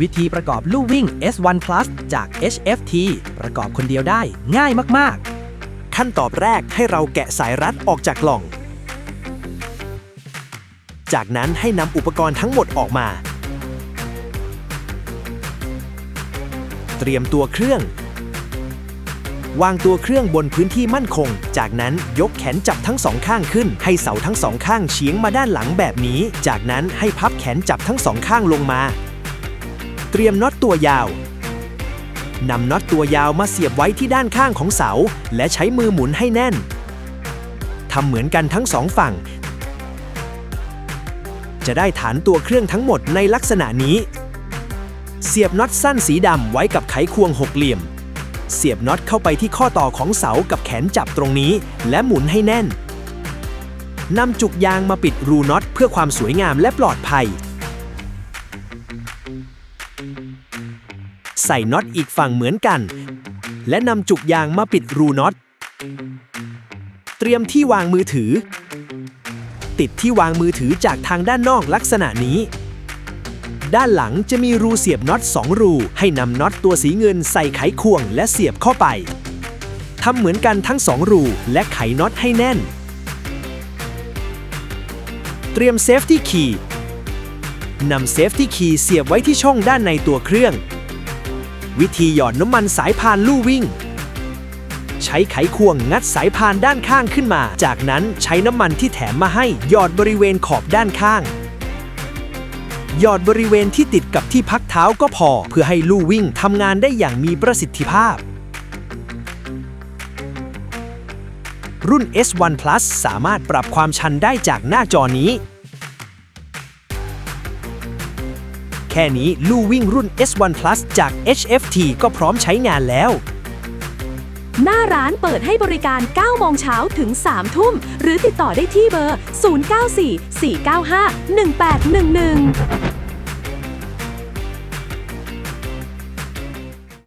วิธีประกอบลู่วิ่ง S1 Plus จาก HFT ประกอบคนเดียวได้ง่ายมาก ๆ ขั้นตอนแรกให้เราแกะสายรัดออกจากกล่อง จากนั้นให้นำอุปกรณ์ทั้งหมดออกมา เตรียมตัวเครื่อง วางตัวเครื่องบนพื้นที่มั่นคง จากนั้นยกแขนจับทั้งสองข้างขึ้น ให้เสาทั้งสองข้างเฉียงมาด้านหลังแบบนี้ จากนั้นให้พับแขนจับทั้งสองข้างลงมา เตรียมน็อตตัวยาวนำน็อตตัวยาวมาเสียบไว้ที่ด้านข้างของเสา และใช้มือหมุนให้แน่นทำเหมือนกันทั้งสองฝั่ง จะได้ฐานตัวเครื่องทั้งหมดในลักษณะนี้ เสียบน็อตสั้นสีดำไว้กับไขควงหกเหลี่ยม เสียบน็อตเข้าไปที่ข้อต่อของเสากับแขนจับตรงนี้ และหมุนให้แน่นนำจุกยางมาปิดรูน็อตเพื่อความสวยงามและปลอดภัย ใส่น็อตอีกฝั่งเหมือนกัน และนำจุกยางมาปิดรูน็อต เตรียมที่วางมือถือ ติดที่วางมือถือจากทางด้านนอกลักษณะนี้ ด้านหลังจะมีรูเสียบน็อต 2 รู ให้นำน็อตตัวสีเงินใส่ไขควงและเสียบเข้าไปทำเหมือนกันทั้ง 2 รูและไขน็อตให้แน่น เตรียมเซฟตี้คีย์ นำเซฟตี้คีย์เสียบไว้ที่ช่องด้านในตัวเครื่อง วิธีหย่อดน้ำมันสายพานลู่วิ่ง ใช้ไขควงงัดสายพานด้านข้างขึ้นมา จากนั้นใช้น้ำมันที่แถมมาให้หยอดบริเวณขอบด้านข้าง หยอดบริเวณที่ติดกับที่พักเท้าก็พอ เพื่อให้ลู่วิ่งทำงานได้อย่างมีประสิทธิภาพรุ่น S1 Plus สามารถปรับความชันได้จากหน้าจอนี้ ค่นี้ลู่วิ่งรุ่น S1 Plus จาก HFT ก็พร้อมใช้งานแล้ว หน้าร้านเปิดให้บริการ 9 โมงเช้าถึง 3 ทุ่ม หรือติดต่อได้ที่เบอร์ 094 495 1811